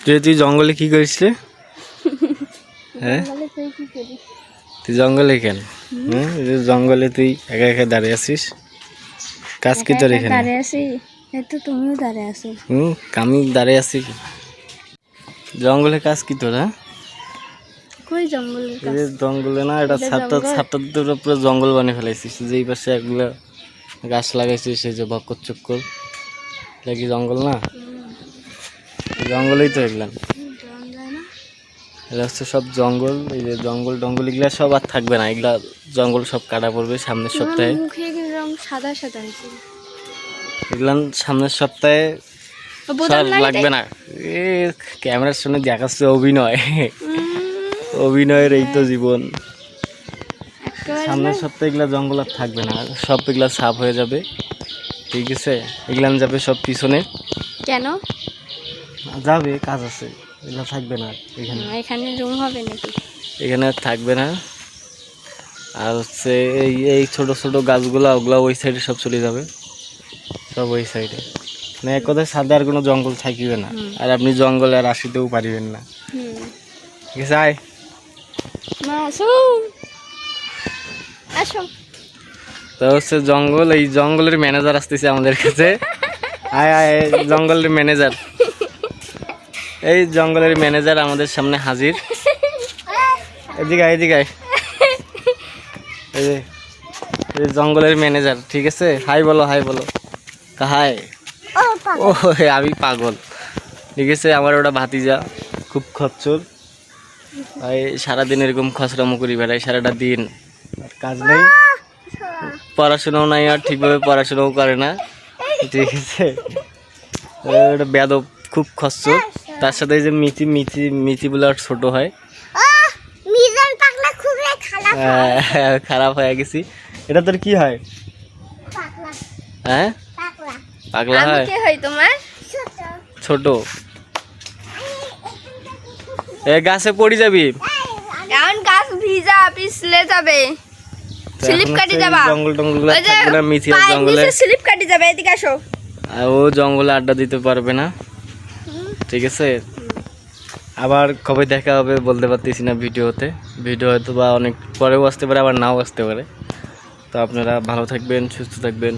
তুই জঙ্গলে কি করিস রে হ্যাঁ তুই জঙ্গলে কেন? হ্যাঁ জঙ্গলে তুই একা একা দাঁড়িয়ে আছিস? কাজ কি তোর এখানে? দাঁড়িয়ে আছি? এই তুমিও দাঁড়িয়ে আছো। হুম আমি দাঁড়িয়ে আছি জঙ্গলে কাজ কি তোর হ্যাঁ? কই জঙ্গলে না এটা ছাত্র জঙ্গল? ছাত্রদের পুরো জঙ্গল বানিয়ে ফেলাইছিস। যেই পাশে এগুলো গাছ লাগাইছিস সেই যে বক্কর চক্কর কি জঙ্গল না? জঙ্গলেই তো এগুলো এটা হচ্ছে সব জঙ্গল এই যে জঙ্গল টঙ্গল এগুলা সব আর থাকবে না। এগুলা জঙ্গল সব কাটা পড়বে সামনের সপ্তাহে। মুখে কীরকম সাদা সাদা হয়েছে? এগুলা সামনের সপ্তাহে সব লাগবে না। এ ক্যামেরার সামনে দেখাচ্ছে অভিনয়। অভিনয়ের এই তো জীবন। সামনের সপ্তাহে এগুলা জঙ্গল আর থাকবে না। সব এগুলা সাফ হয়ে যাবে। ঠিক আছে? এগুলান যাবে সব পিছনে। কেন? যাবে কাজ আছে এগুলো থাকবে না এখানে। এখানে রুম হবে নাকি? এখানে থাকবে না। আর হচ্ছে এই এই ছোট ছোট গাছগুলো ওগুলা ওই সাইডে সব চলে যাবে। সব ওই সাইডে মানে এক কথায় সাদা আর কোনো জঙ্গল থাকিবে না। আর আপনি জঙ্গলে আর আসিতেও পারিবেন না। ঠিক আছে আয়। তো হচ্ছে জঙ্গল এই জঙ্গলের ম্যানেজার আসতেছে আমাদের কাছে। আয় আয় জঙ্গলের ম্যানেজার এই জঙ্গলের ম্যানেজার আমাদের সামনে হাজির। এদিকে এদিকে এই যে জঙ্গলের ম্যানেজার ঠিক আছে? হাই বলো হাই বলো। হাই। ও আমি পাগল। ঠিক আছে আমার ওটা ভাতিজা খুব খচ্চর। সারাদিন এরকম খসরামো করি বেড়াই সারাটা দিন। আর কাজ নেই। পড়াশোনাও নাই আর ঠিকভাবে পড়াশোনাও করে না। ঠিক আছে। ওটা বেদব খুব খচ্চর। তার সাথে এই যে মিথি মিথি মিথি বলে আর ছোট হয়। মিজান খুবই খারাপ আহ, খারাপ হয়ে গেছি। এটা তোর কি হয়? হ্যাঁ? পাগলা। হয়? কে হই তোমার? ছোট। এ গাছে পড়ে যাবি? এখন গাছ ভিজা পিছলে যাবে। স্লিপ কাটি যাবা। জঙ্গল টঙ্গল মিথি জঙ্গলে স্লিপ কাটি যাবে এদিকে আসো। আর ও জঙ্গলে আড্ডা দিতে পারবে না। ঠিক আছে? আবার কবে দেখা হবে বলতে পারতেছি না ভিডিওতে। ভিডিও হয়তো বা অনেক পরেও আসতে পারে আবার নাও আসতে পারে। তো আপনারা ভালো থাকবেন সুস্থ থাকবেন।